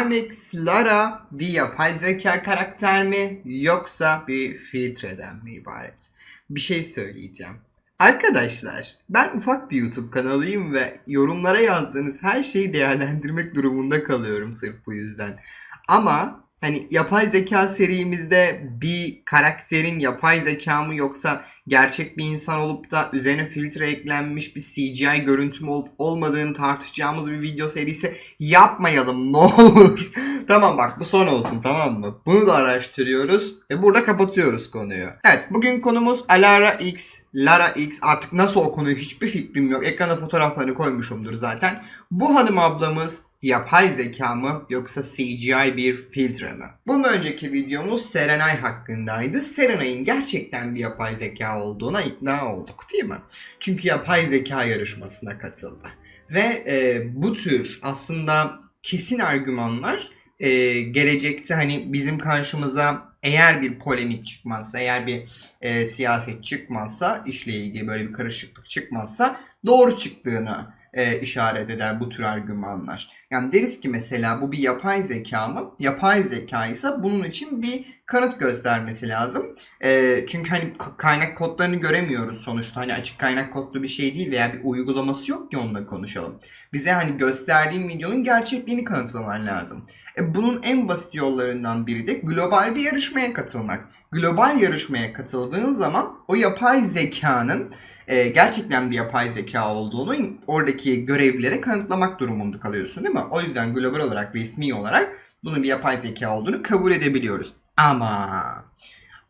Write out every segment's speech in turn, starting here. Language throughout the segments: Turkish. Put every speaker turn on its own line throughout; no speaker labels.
Amix Lara bir yapay zeka karakter mi yoksa bir filtreden mi ibaret? Bir şey söyleyeceğim. Arkadaşlar ben ufak bir YouTube kanalıyım ve yorumlara yazdığınız her şeyi değerlendirmek durumunda kalıyorum sırf bu yüzden. Ama hani yapay zeka serimizde bir karakterin yapay zeka mı yoksa gerçek bir insan olup da üzerine filtre eklenmiş bir CGI görüntü mü olup olmadığını tartışacağımız bir video serisi yapmayalım ne olur. tamam bak bu son olsun tamam mı? Bunu da araştırıyoruz ve burada kapatıyoruz konuyu. Evet bugün konumuz Alara X, Lara X artık nasıl okunuyor hiçbir fikrim yok. Ekrana fotoğraflarını koymuşumdur zaten. Bu hanım ablamız yapay zeka mı yoksa CGI bir filtre mi? Bundan önceki videomuz Serenay hakkındaydı. Serenay'ın gerçekten bir yapay zeka olduğuna ikna olduk değil mi? Çünkü yapay zeka yarışmasına katıldı. Ve e, bu tür aslında kesin argümanlar e, gelecekte hani bizim karşımıza eğer bir polemik çıkmazsa, eğer bir e, siyaset çıkmazsa, işle ilgili böyle bir karışıklık çıkmazsa doğru çıktığını e, işaret eder bu tür argümanlar. Yani deriz ki mesela bu bir yapay zeka mı? Yapay zeka ise bunun için bir kanıt göstermesi lazım. E, çünkü hani kaynak kodlarını göremiyoruz sonuçta. Hani açık kaynak kodlu bir şey değil veya bir uygulaması yok ki onunla konuşalım. Bize hani gösterdiğin videonun gerçekliğini kanıtlaman lazım. E, bunun en basit yollarından biri de global bir yarışmaya katılmak. Global yarışmaya katıldığın zaman o yapay zekanın e, gerçekten bir yapay zeka olduğunu oradaki görevlilere kanıtlamak durumunda kalıyorsun değil mi? O yüzden global olarak, resmi olarak bunun bir yapay zeka olduğunu kabul edebiliyoruz. Ama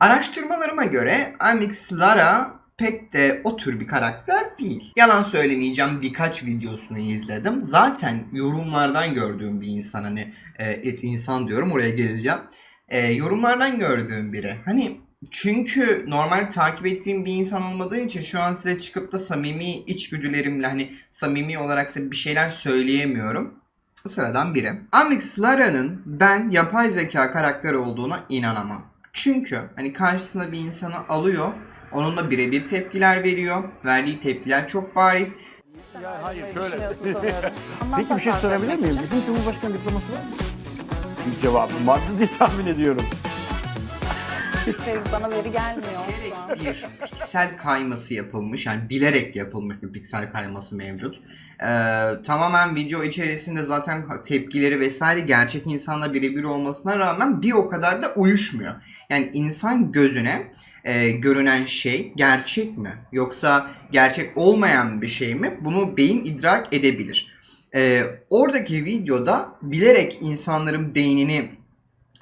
araştırmalarıma göre Amix Lara pek de o tür bir karakter değil. Yalan söylemeyeceğim birkaç videosunu izledim. Zaten yorumlardan gördüğüm bir insan hani e, et insan diyorum oraya geleceğim. E, yorumlardan gördüğüm biri. Hani çünkü normal takip ettiğim bir insan olmadığı için şu an size çıkıp da samimi içgüdülerimle hani samimi olarak size bir şeyler söyleyemiyorum. Sıradan biri. Amix Lara'nın ben yapay zeka karakteri olduğuna inanamam. Çünkü hani karşısına bir insanı alıyor, onunla birebir tepkiler veriyor. Verdiği tepkiler çok bariz.
Ya hayır şöyle. Peki bir şey sorabilir miyim? Bizim Cumhurbaşkanı diploması var mı? Bir cevabım vardı diye tahmin ediyorum.
Şey, Bana veri gelmiyor
Bilerek
şu an.
bir piksel kayması yapılmış yani bilerek yapılmış bir piksel kayması mevcut. Ee, tamamen video içerisinde zaten tepkileri vesaire gerçek insanla birebir olmasına rağmen bir o kadar da uyuşmuyor. Yani insan gözüne e, görünen şey gerçek mi yoksa gerçek olmayan bir şey mi bunu beyin idrak edebilir. Ee, oradaki videoda bilerek insanların beynini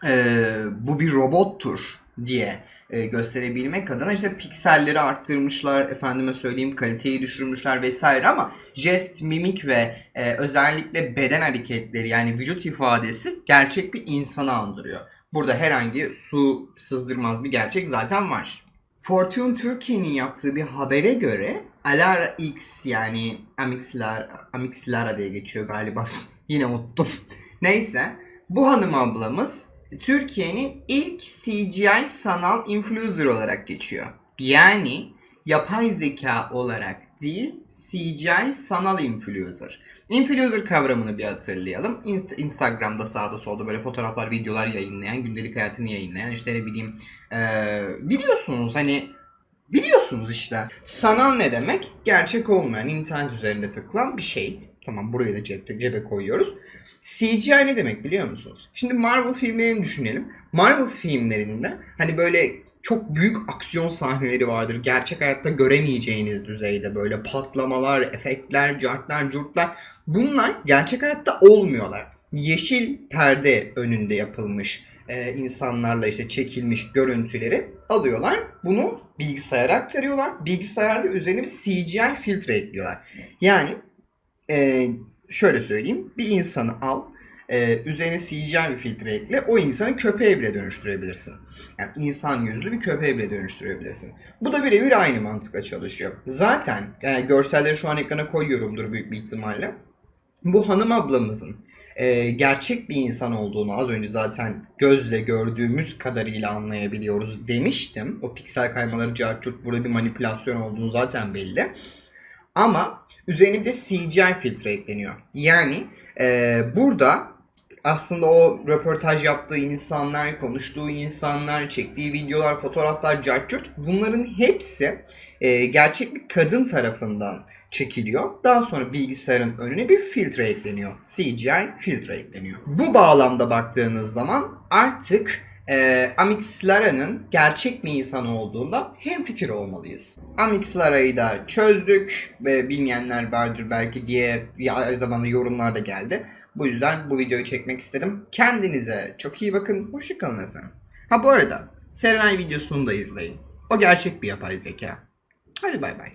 e, bu bir robottur diye e, gösterebilmek adına işte pikselleri arttırmışlar, efendime söyleyeyim kaliteyi düşürmüşler vesaire ama jest, mimik ve e, özellikle beden hareketleri yani vücut ifadesi gerçek bir insanı andırıyor. Burada herhangi su sızdırmaz bir gerçek zaten var. Fortune Türkiye'nin yaptığı bir habere göre Alara X yani Amixlar, Amixlara diye geçiyor galiba. Yine unuttum. Neyse bu hanım ablamız Türkiye'nin ilk CGI sanal influencer olarak geçiyor. Yani yapay zeka olarak değil CGI sanal influencer. Influencer kavramını bir hatırlayalım. Inst- Instagram'da sağda solda böyle fotoğraflar, videolar yayınlayan, gündelik hayatını yayınlayan işte ne bileyim eee, biliyorsunuz hani biliyorsunuz işte. Sanal ne demek? Gerçek olmayan, internet üzerinde tıkılan bir şey. Tamam buraya da cebe, cebe koyuyoruz. CGI ne demek biliyor musunuz? Şimdi Marvel filmlerini düşünelim. Marvel filmlerinde hani böyle çok büyük aksiyon sahneleri vardır. Gerçek hayatta göremeyeceğiniz düzeyde böyle patlamalar, efektler, cartlar, curtlar. Bunlar gerçek hayatta olmuyorlar. Yeşil perde önünde yapılmış e, insanlarla işte çekilmiş görüntüleri alıyorlar. Bunu bilgisayara aktarıyorlar. Bilgisayarda üzerine bir CGI filtre ekliyorlar. Yani e, şöyle söyleyeyim. Bir insanı al, e, üzerine CGI bir filtre ekle, o insanı köpeğe bile dönüştürebilirsin. Yani insan yüzlü bir köpeğe bile dönüştürebilirsin. Bu da birebir aynı mantıkla çalışıyor. Zaten yani görselleri şu an ekrana koyuyorumdur büyük bir ihtimalle. Bu hanım ablamızın e, gerçek bir insan olduğunu az önce zaten gözle gördüğümüz kadarıyla anlayabiliyoruz demiştim. O piksel kaymaları cartçurt burada bir manipülasyon olduğunu zaten belli. Ama üzerine bir de CGI filtre ekleniyor. Yani e, burada aslında o röportaj yaptığı insanlar, konuştuğu insanlar, çektiği videolar, fotoğraflar, cartçurt bunların hepsi e, gerçek bir kadın tarafından çekiliyor. Daha sonra bilgisayarın önüne bir filtre ekleniyor. CGI filtre ekleniyor. Bu bağlamda baktığınız zaman artık e, Amix Lara'nın gerçek bir insan olduğunda hemfikir olmalıyız. Amix Lara'yı da çözdük ve bilmeyenler vardır belki diye aynı zamanda yorumlar da geldi. Bu yüzden bu videoyu çekmek istedim. Kendinize çok iyi bakın. Hoşçakalın efendim. Ha bu arada Serenay videosunu da izleyin. O gerçek bir yapay zeka. Hadi bay bay.